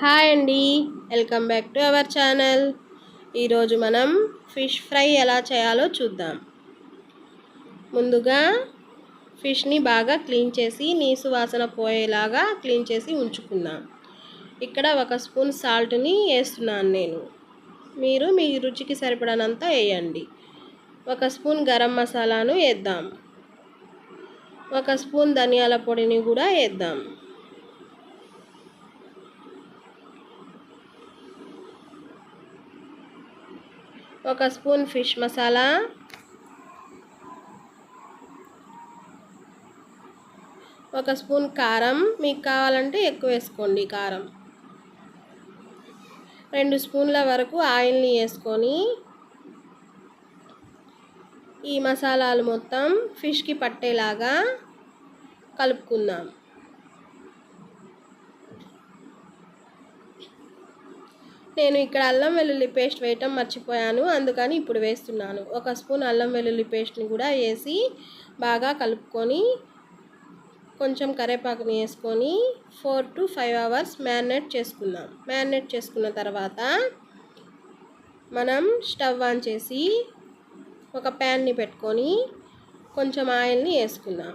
Hi అండి. Welcome back to our channel ఈరోజు మనం ఫిష్ ఫ్రై ఎలా చేయాలో చూద్దాం. ముందుగా ఫిష్ని బాగా క్లీన్ చేసి నీసు వాసన పోయేలాగా క్లీన్ చేసి ఉంచుకుందాం. ఇక్కడ ఒక స్పూన్ సాల్ట్ని వేస్తున్నాను నేను. మీరు మీ రుచికి సరిపడనంత వేయండి. ఒక స్పూన్ గరం మసాలాను వేద్దాం. ఒక స్పూన్ ధనియాల పొడిని కూడా వేద్దాం. ఒక స్పూన్ ఫిష్ మసాలా. ఒక స్పూన్ కారం. మీకు కావాలంటే ఎక్కువ వేసుకోండి కారం. రెండు స్పూన్ల వరకు ఆయిల్ని వేసుకొని ఈ మసాలాలు మొత్తం ఫిష్కి పట్టేలాగా కలుపుకుందాం. నేను ఇక్కడ అల్లం వెల్లుల్లి పేస్ట్ వేయటం మర్చిపోయాను అందుకని ఇప్పుడు వేస్తున్నాను. ఒక స్పూన్ అల్లం వెల్లుల్లి పేస్ట్ని కూడా వేసి బాగా కలుపుకొని కొంచెం కరేపాకుని వేసుకొని four to five hours marinate చేసుకుందాం. మ్యారినేట్ చేసుకున్న తర్వాత మనం స్టవ్ ఆన్ చేసి ఒక ప్యాన్ని పెట్టుకొని కొంచెం ఆయిల్ని వేసుకుందాం.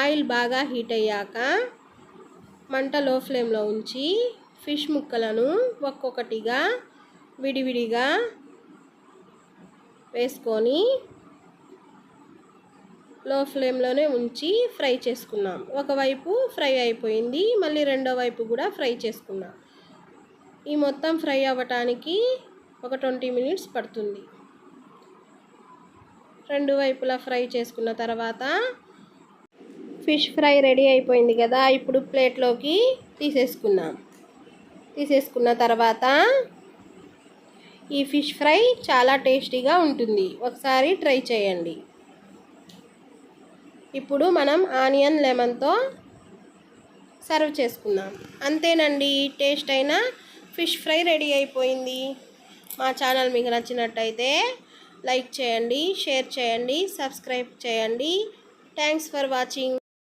ఆయిల్ బాగా హీట్ అయ్యాక మంట లో ఫ్లేమ్లో ఉంచి ఫిష్ ముక్కలను ఒక్కొక్కటిగా విడివిడిగా వేసుకొని లో ఫ్లేమ్లోనే ఉంచి ఫ్రై చేసుకున్నాం. ఒకవైపు ఫ్రై అయిపోయింది మళ్ళీ రెండో వైపు కూడా ఫ్రై చేసుకున్నాం. ఈ మొత్తం ఫ్రై అవ్వటానికి ఒక ట్వంటీ మినిట్స్ పడుతుంది. రెండు వైపులా ఫ్రై చేసుకున్న తర్వాత ఫిష్ ఫ్రై రెడీ అయిపోయింది కదా ఇప్పుడు ప్లేట్లోకి తీసేసుకున్నాం. తీసేసుకున్న తర్వాత ఈ ఫిష్ ఫ్రై చాలా టేస్టీగా ఉంటుంది. ఒకసారి ట్రై చేయండి. ఇప్పుడు మనం ఆనియన్ లెమన్తో సర్వ్ చేసుకుందాం. అంతేనండి టేస్ట్ అయిన ఫిష్ ఫ్రై రెడీ అయిపోయింది. మా ఛానల్ మీకు నచ్చినట్టయితే లైక్ చేయండి షేర్ చేయండి సబ్స్క్రైబ్ చేయండి. Thanks for watching.